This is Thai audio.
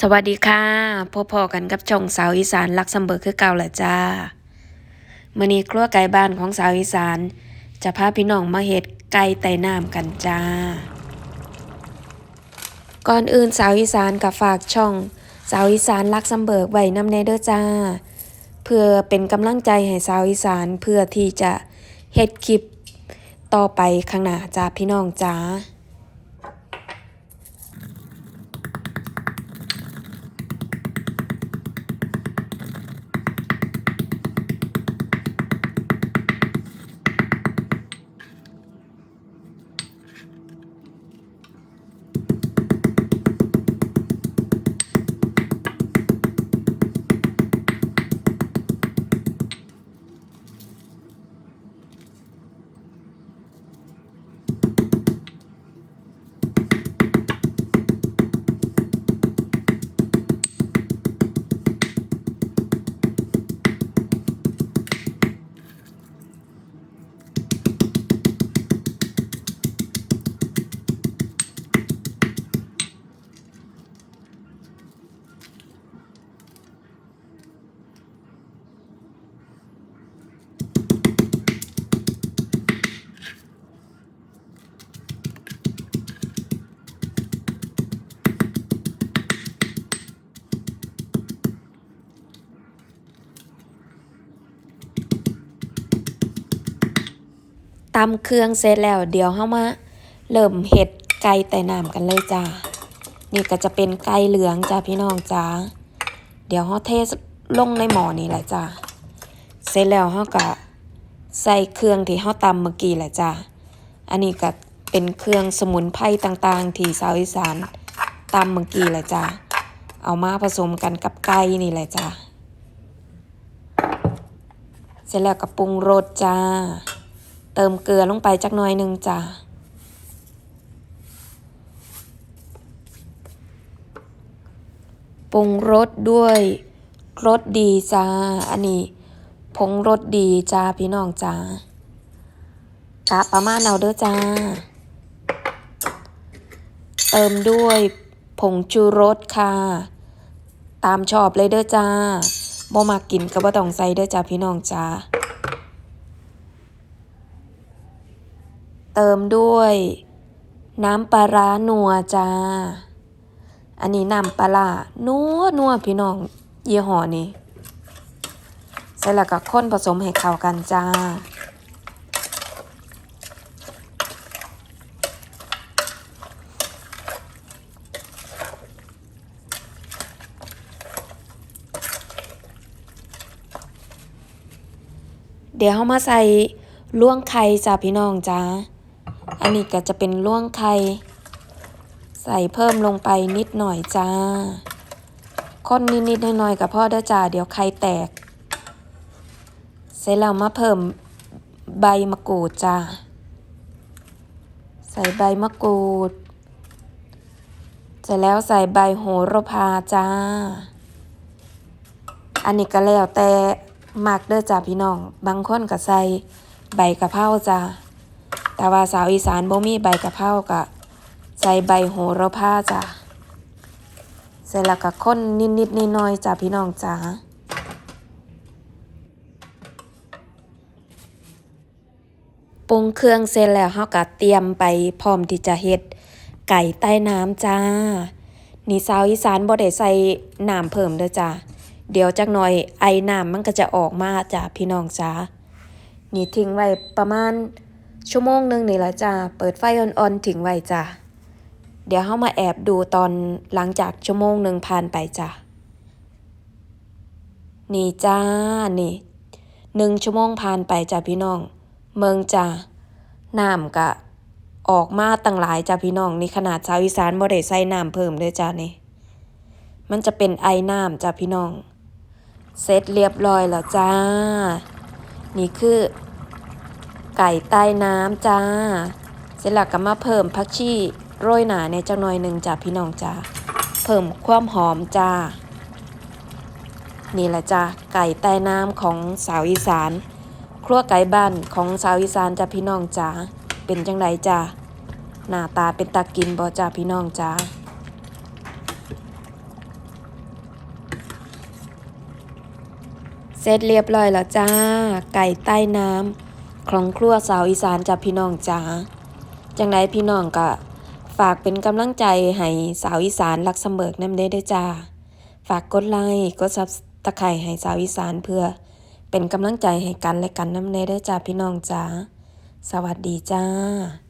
สวัสดีค่ะพบพอกันกับช่องสาวอีสานลักซมเบิร์กคือเก่าแหละจ้ามื้อนี้ครัวไก่บ้านของสาวอีสาน จะพาพี่น้องมาเฮ็ดไก่ไต่น้ำกันจ้า ก่อนอื่นสาวอีสานกับฝากช่อง สาวอีสานลักซมเบิร์กไว้นำแน่เด้อจ้า เพื่อเป็นกำลังใจให้สาวอีสานเพื่อที่จะเฮ็ดคลิปต่อไปข้างหน้าจ้าพี่น้องจ้า ตำเครื่องเสร็จแล้วเดี๋ยวเฮามาเริ่มเฮ็ดไก่ไต่น้ำกันเลยจ้านี่ก็จะเป็นไก่เหลืองจ้าพี่น้องจ้าเดี๋ยวเฮาเทลงในหม้อนี่แหละจ้าเสร็จแล้วเฮาก็ใส่เครื่องที่เฮาตำเมื่อกี้แหละจ้าอันนี้ก็เป็นเครื่องสมุนไพรต่างๆ ที่สาวอีสานตำเมื่อกี้แหละจ้าเอามาผสมกันกับไก่นี่แหละจ้าเสร็จแล้วก็ปรุงรสจ้า เติมเกลือลงไปจักหน่อยหนึ่งจ้ะปรุงรสด้วยรสดีจ้า อันนี้ผงรสดีจ้าพี่น้องจ้ากะประมาณเอาเด้อจ้า เติมด้วยผงชูรสค่ะ ตามชอบเลยเด้อจ้าบ่มักกินก็บ่ต้องใส่เด้อจ้าพี่น้องจ้า เติมด้วย น้ำปลาร้านัวจ้า อันนี้น้ำปลาร้านัวนัวพี่น้องยี่ห้อนี้เสร็จแล้วก็ค้นผสมให้เข้ากันจ้าเดี๋ยวเรามาใส่ล่วงไข่จ้าพี่น้องจ้า อันนี้ก็จะเป็นล่วงไข่ใส่เพิ่มลงไปนิดหน่อยจ้าคนนิดๆหน่อยๆกับพ่อเด้อจ้าเดี๋ยวไข่แตก เสร็จแล้วมาเพิ่มใบมะกรูดจ้า ใส่ใบมะกรูด เสร็จแล้วใส่ใบโหระพาจ้า อันนี้ก็แล้วแต่มักเด้อจ้าพี่น้อง บางคนก็ใส่ใบกะเพราจ้า แต่ว่าสาวอีสานบ่มีใบกะเพราก็ใส่ใบโหระพาจ้าเสร็จแล้วก็คนนิดๆน้อยๆจ้าพี่น้องจ้าปรุงเครื่องเสร็จแล้วเฮาก็เตรียมไปพร้อมที่จะเฮ็ดไก่ใต้น้ำจ้า นี่สาวอีสานบ่ได้ใส่น้ำเพิ่มเด้อจ้าเดี๋ยวจักหน่อยไอน้ำมันก็จะออกมาจ้าพี่น้องจ้านี่ทิ้งไว้ประมาณ ชั่วโมงหนึงนี่ละจ้าเปิดไฟอ่อนๆทิ้งไว้จ้าเดี๋ยวเฮามาแอบดูตอนหลังจากชั่วโมงหนึ่งผ่านไปจ้านี่จ้า นี่หนึ่งชั่วโมงผ่านไปจ้าพี่น้อง เมืองจ้าน้ำกะ ออกมาตั้งหลายจ้าพี่น้อง นี่ขนาดชาวอีสานบ่ได้ใส่น้ำเพิ่มเลยจ้านี่ มันจะเป็นไอน้ำจ้าพี่น้อง เสร็จเรียบร้อยแล้วจ้า นี่คือ ไก่ใต้น้ำจ้า เสร็จแล้วก็มาเพิ่มผักชีโรยหนาในจังหน่อยหนึ่งจ้าพี่น้องจ้าเพิ่มความหอมจ้า นี่แหละจ้าไก่ใต้น้ำของสาวอีสาน ครัวไก่บ้านของสาวอีสานจ้าพี่น้องจ้าเป็นจังไรจ้าหน้าตาเป็นตากินบ่จ้าพี่น้องจ้าเสร็จเรียบร้อยแล้วจ้า ไก่ใต้น้ำ ครองครัวสาวอีสานจับพี่น้องจ้าจังไดพี่น้องก็ฝากเป็นกำลังใจให้สาวอีสานรักสเสมอน้ำเด้ด้อจ้า ฝากกดไลค์กดซับตะไคร่ให้สาวอีสานเพื่อ เป็นกำลังใจให้กันและกันน้ำเด้ด้อจ้าพี่น้องจ้าสวัสดีจ้า